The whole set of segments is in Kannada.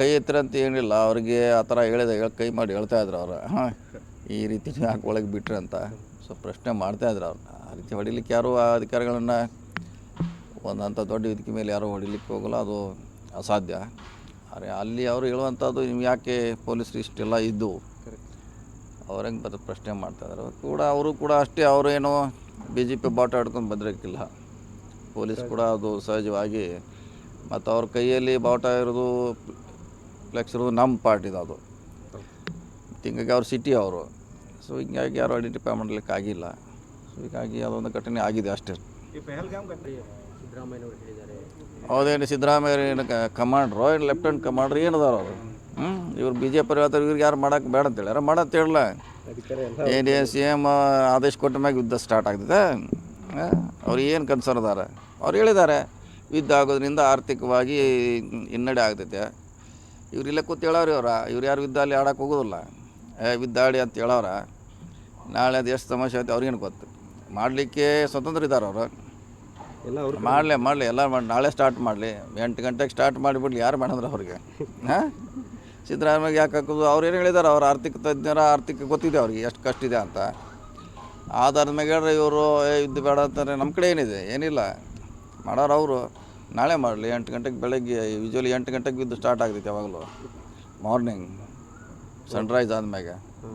ಕೈ ಎತ್ತರಂತ ಏನಿಲ್ಲ, ಅವ್ರಿಗೆ ಆ ಥರ ಹೇಳಿದ, ಹೇಳಿ ಕೈ ಮಾಡಿ ಹೇಳ್ತಾ ಇದ್ರು ಅವರು. ಹಾಂ, ಈ ರೀತಿ ಯಾಕೆ ಒಳಗೆ ಬಿಟ್ರಿ ಅಂತ ಸೊ ಪ್ರಶ್ನೆ ಮಾಡ್ತಾ ಇದ್ರು ಅವ್ರನ್ನ ಆ ರೀತಿ ಹೊಡಿಲಿಕ್ಕೆ ಯಾರೂ ಆ ಅಧಿಕಾರಿಗಳನ್ನು ಒಂದು ದೊಡ್ಡ ವೇದಿಕೆ ಮೇಲೆ ಯಾರೂ ಹೊಡಿಲಿಕ್ಕೆ ಹೋಗಲ್ಲ, ಅದು ಅಸಾಧ್ಯ. ಆದರೆ ಅಲ್ಲಿ ಅವರು ಹೇಳುವಂಥದ್ದು ನೀವು ಯಾಕೆ ಪೊಲೀಸರು ಇಷ್ಟೆಲ್ಲ ಇದ್ದು? ಅವ್ರಂಗೆ ಬದ ಪ್ರಶ್ನೆ ಮಾಡ್ತಾಯಿದ್ರು ಕೂಡ ಅವರು ಕೂಡ ಅಷ್ಟೇ ಅವರೇನು ಬಿ ಜೆ ಪಿ ಬಾಟ ಆಡ್ಕೊಂಡು ಬಂದಿರೋಕ್ಕಿಲ್ಲ. ಪೊಲೀಸ್ ಕೂಡ ಅದು ಸಹಜವಾಗಿ ಮತ್ತು ಅವ್ರ ಕೈಯಲ್ಲಿ ಬಾವುಟ ಇರೋದು ಫ್ಲೆಕ್ಸ್ ಇರೋದು ನಮ್ಮ ಪಾರ್ಟಿದು ಅದು. ಹಿಂಗಾಗಿ ಅವ್ರು ಸಿಟಿ ಅವರು. ಸೊ ಹಿಂಗಾಗಿ ಯಾರು ಐಡೆಂಟಿಫೈ ಮಾಡಲಿಕ್ಕೆ ಆಗಿಲ್ಲ. ಸೊ ಹೀಗಾಗಿ ಅದೊಂದು ಘಟನೆ ಆಗಿದೆ ಅಷ್ಟೇ. ಹೌದೇನು ಸಿದ್ದರಾಮಯ್ಯ ಕಮಾಂಡ್ರೋ ಏನು ಲೆಫ್ಟಿನೆಂಟ್ ಕಮಾಂಡ್ರ್ ಏನದಾರ ಅವರು? ಹ್ಞೂ ಇವ್ರು ಬಿ ಜೆ ಪಿ ಹೇಳ್ತಾರೆ ಇವ್ರಿಗೆ ಯಾರು ಮಾಡೋಕೆ ಬೇಡ ಅಂತ ಹೇಳ್ಯಾರ ಮಾಡೋದು ಹೇಳಲ್ಲ ಎ ಡಿ ಏನು ಸಿ ಎಂ ಆದೇಶ ಕೊಟ್ಟ ಮ್ಯಾಗ ಯುದ್ಧ ಸ್ಟಾರ್ಟ್ ಆಗ್ತದೆ. ಅವ್ರು ಏನು ಕನ್ಸರ್ನ್ ಅದಾರ? ಅವ್ರು ಹೇಳಿದ್ದಾರೆ. ಯುದ್ಧ ಆಗೋದ್ರಿಂದ ಆರ್ಥಿಕವಾಗಿ ಹಿನ್ನಡೆ ಆಗ್ತೈತೆ. ಇವ್ರು ಇಲ್ಲೇ ಕೂತು ಹೇಳೋರು ಇವ್ರ ಇವ್ರು ಯಾರು ವಿದ್ದ ಅಲ್ಲಿ ಆಡಕ್ಕೆ ಹೋಗೋದಿಲ್ಲ. ಏ ವಿದ್ದಾಡಿ ಅಂತ ಹೇಳೋರ ನಾಳೆ ಅದು ಎಷ್ಟು ಸಮಸ್ಯೆ ಐತೆ ಅವ್ರಿಗೇನು ಗೊತ್ತು. ಮಾಡಲಿಕ್ಕೆ ಸ್ವತಂತ್ರ ಇದ್ದಾರೆ ಅವರು. ಎಲ್ಲ ಅವ್ರು ಮಾಡಲಿ ಮಾಡಲಿ ಎಲ್ಲ ಮಾಡಿ ನಾಳೆ ಸ್ಟಾರ್ಟ್ ಮಾಡಲಿ. ಎಂಟು ಗಂಟೆಗೆ ಸ್ಟಾರ್ಟ್ ಮಾಡಿಬಿಡ್ಲಿ ಯಾರು ಮಾಡಿದ್ರೆ ಅವ್ರಿಗೆ? ಹಾಂ? ಸಿದ್ದರಾಮಯ್ಯ ಯಾಕೆ ಹಾಕೋದು? ಅವ್ರು ಏನು ಹೇಳಿದಾರೆ? ಅವ್ರ ಆರ್ಥಿಕ ತಜ್ಞರ ಆರ್ಥಿಕ ಗೊತ್ತಿದೆ ಅವ್ರಿಗೆ ಎಷ್ಟು ಕಷ್ಟ ಇದೆ ಅಂತ. ಆಧಾರದ ಮೇಲೆ ಹೇಳ್ರೆ ಇವರು ಇದ್ದು ಬೇಡ ಅಂತಾರೆ. ನಮ್ಮ ಕಡೆ ಏನಿದೆ? ಏನಿಲ್ಲ. ಮಾಡೋರು ಅವರು. ನಾಳೆ ಮಾಡಲಿ ಎಂಟು ಗಂಟೆಗೆ ಬೆಳಗ್ಗೆ ಯೂಶ್ವಲಿ ಎಂಟು ಗಂಟೆಗೆ ಬಿದ್ದು ಸ್ಟಾರ್ಟ್ ಆಗ್ತೈತೆ ಯಾವಾಗಲೂ. ಮಾರ್ನಿಂಗ್ ಸನ್ರೈಸ್ ಆದ್ಮ್ಯಾಗ.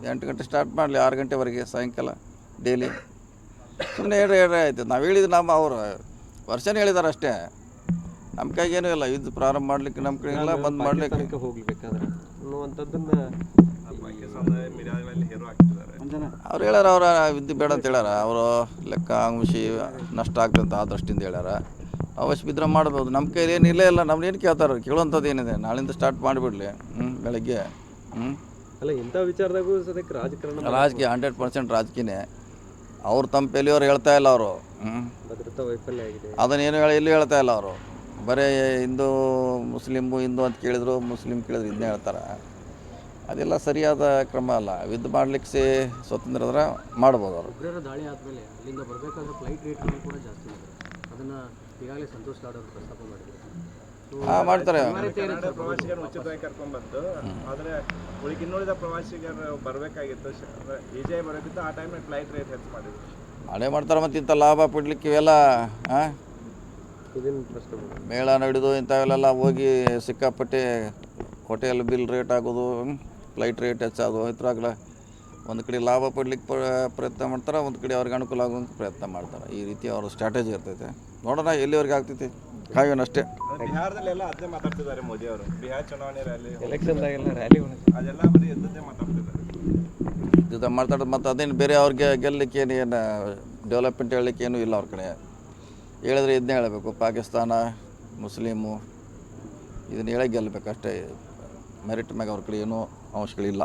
ಎಂಟು ಗಂಟೆ ಸ್ಟಾರ್ಟ್ ಮಾಡಲಿ ಆರು ಗಂಟೆವರೆಗೆ ಸಾಯಂಕಾಲ ಡೈಲಿ ಸುಮ್ಮನೆ ಎರಡು ಹೇಳ್ರಿ ಆಯ್ತು. ನಾವು ಹೇಳಿದ್ದು ನಮ್ಮ ಅವರು ವರ್ಷನೇ ಹೇಳಿದಾರೆ ಅಷ್ಟೇ. ನಮ್ಮ ಕೈಗೇನೂ ಇಲ್ಲ. ಯುದ್ಧ ಪ್ರಾರಂಭ ಮಾಡ್ಲಿಕ್ಕೆ ನಮ್ಮ ಕಡೆ ಇಲ್ಲ ಬಂದ್ ಮಾಡಲಿಕ್ಕೆ. ಹೋಗ್ಬೇಕಾದ್ರೆ. ಅವ್ರು ಹೇಳ್ಯಾರ ಅವ್ರ ವಿದ್ಯೆ ಬೇಡ ಅಂತ ಹೇಳ್ಯಾರ. ಅವರು ಲೆಕ್ಕ ಅಂಶಿ ನಷ್ಟ ಆಗ್ತಂತ ಆ ದೃಷ್ಟಿಯಿಂದ ಹೇಳ್ಯಾರ. ಅವಶ್ಯ ಬಿದ್ದರೆ ಮಾಡ್ಬೋದು. ನಮ್ಮ ಕೈಲಿ ಏನು ಇಲ್ಲೇ ಇಲ್ಲ. ನಮ್ದು ಏನು ಕೇಳ್ತಾರೆ ಕೇಳುವಂಥದ್ದು ಏನಿದೆ? ನಾಳಿಂದ ಸ್ಟಾರ್ಟ್ ಮಾಡಿಬಿಡ್ಲಿ. ಹ್ಞೂ ಬೆಳಗ್ಗೆ. ಹ್ಞೂ ಅಲ್ಲ ಇಂಥ ವಿಚಾರದಾಗೂ ಸದ್ಯಕ್ಕೆ ರಾಜಕಾರಣ ರಾಜಕೀಯ ಹಂಡ್ರೆಡ್ ಪರ್ಸೆಂಟ್ ರಾಜಕೀಯನೇ. ಅವ್ರು ತಮ್ಮ ಪೆಲಿಯವ್ರು ಹೇಳ್ತಾ ಇಲ್ಲ ಅವರು. ಹ್ಞೂ ಭದ್ರತಾ ವೈಫಲ್ಯ ಆಗಿದೆ. ಅದನ್ನೇನು ಹೇಳಿ ಇಲ್ಲಿ ಹೇಳ್ತಾ ಇಲ್ಲ ಅವರು. ಬರೀ ಹಿಂದೂ ಮುಸ್ಲಿಮು ಹಿಂದೂ ಅಂತ ಕೇಳಿದ್ರು ಮುಸ್ಲಿಮ್ ಕೇಳಿದ್ರು ಇದನ್ನೇ ಹೇಳ್ತಾರೆ. ಅದೆಲ್ಲ ಸರಿಯಾದ ಕ್ರಮ ಅಲ್ಲ. ಯುದ್ಧ ಮಾಡ್ಲಿಕ್ಕೆ ಸೇ ಸ್ವತಂತ್ರ ಮಾಡ್ಬೋದು ಅವರು. ದಾಳಿ ಆದಮೇಲೆ ಅಲ್ಲಿಂದ ಬರಬೇಕಾದ್ರೆ ಫ್ಲೈಟ್ ರೇಟ್ಗಳು ಕೂಡ ಜಾಸ್ತಿ ಅದನ್ನು ಈಗಾಗಲೇ ಸಂತೋಷ್ ಲಾಡ್ ಅವರು ಪ್ರಸ್ತಾಪ ಮಾಡಿದ್ರು. ಹಾಂ ಮಾಡ್ತಾರೆ. ಕನ್ನಡ ಪ್ರವಾಸಿಗರನ್ನು ಉಚಿತವಾಗಿ ಕರ್ಕೊಂಡ್ಬಂದು ಆದರೆ ಉಳಿಗೆ ಇನ್ನುಳಿದ ಪ್ರವಾಸಿಗರು ಬರಬೇಕಾಗಿತ್ತು. ಈಜೆ ಬರಬೇಕಿತ್ತು ಆ ಟೈಮಲ್ಲಿ ಫ್ಲೈಟ್ ರೇಟ್ ಹೆಚ್ಚು ಮಾಡಿದ್ರು. ಹಣೆ ಮಾಡ್ತಾರೆ ಮತ್ತು ಇಂಥ ಲಾಭ ಪಡ್ಲಿಕ್ಕೆ ಇವೆಲ್ಲ ಹಾಂ ಇದನ್ನು ಪ್ರಶ್ನೆ ಮಾಡಿ ಮೇಳ ನಡೆದು ಇಂಥವೆಲ್ಲ ಹೋಗಿ ಸಿಕ್ಕಾಪಟ್ಟೆ ಹೋಟೆಲ್ ಬಿಲ್ ರೇಟ್ ಆಗೋದು ಫ್ಲೈಟ್ ರೇಟ್ ಹೆಚ್ಚಾಗೋದು ಇದ್ರಾಗಲ ಒಂದು ಕಡೆ ಲಾಭ ಪಡ್ಲಿಕ್ಕೆ ಪ್ರಯತ್ನ ಮಾಡ್ತಾರೆ ಒಂದು ಕಡೆ ಅವ್ರಿಗೆ ಅನುಕೂಲ ಆಗೋಂಗೆ ಪ್ರಯತ್ನ ಮಾಡ್ತಾರೆ. ಈ ರೀತಿ ಅವ್ರ ಸ್ಟ್ರಾಟಜಿ ಇರ್ತೈತೆ. ನೋಡೋಣ ಎಲ್ಲಿವರೆಗೆ ಆಗ್ತೈತಿ. ಕಾಯೋಣ ಅಷ್ಟೇ. ಬಿಹಾರದಲ್ಲೆಲ್ಲ ಬಿಹಾರದಲ್ಲಿ ಎಲ್ಲ ಅದನ್ನೇ ಮಾತಾಡ್ತಿದ್ದಾರೆ ಮೋದಿ ಅವರು. ಬಿಹಾರ ಚುನಾವಣೆ ರ್ಯಾಲಿ ಎಲೆಕ್ಷನ್ದಾಗೆಲ್ಲ ರ್ಯಾಲಿ ಅದೆಲ್ಲ ಬರೀ ಎದ್ದದ್ದೇ ಮಾತಾಡ್ತಿದ್ದಾರೆ. ಇದು ಮಾತಾಡೋದು ಮತ್ತು ಅದೇನು ಬೇರೆ ಅವ್ರಿಗೆ ಗೆಲ್ಲಲಿಕ್ಕೆ ಏನು ಏನು ಡೆವಲಪ್ಮೆಂಟ್ ಹೇಳಲಿಕ್ಕೆ ಏನೂ ಇಲ್ಲ ಅವ್ರ ಕಡೆ. ಹೇಳಿದ್ರೆ ಇದನ್ನೇ ಹೇಳಬೇಕು. ಪಾಕಿಸ್ತಾನ ಮುಸ್ಲಿಮು ಇದನ್ನ ಹೇಳಿ ಗೆಲ್ಲಬೇಕು ಅಷ್ಟೇ ಮೆರಿಟ್ ಮ್ಯಾಗ ಅವ್ರ ಕಡೆ ಏನೂ ಅಂಶಗಳಿಲ್ಲ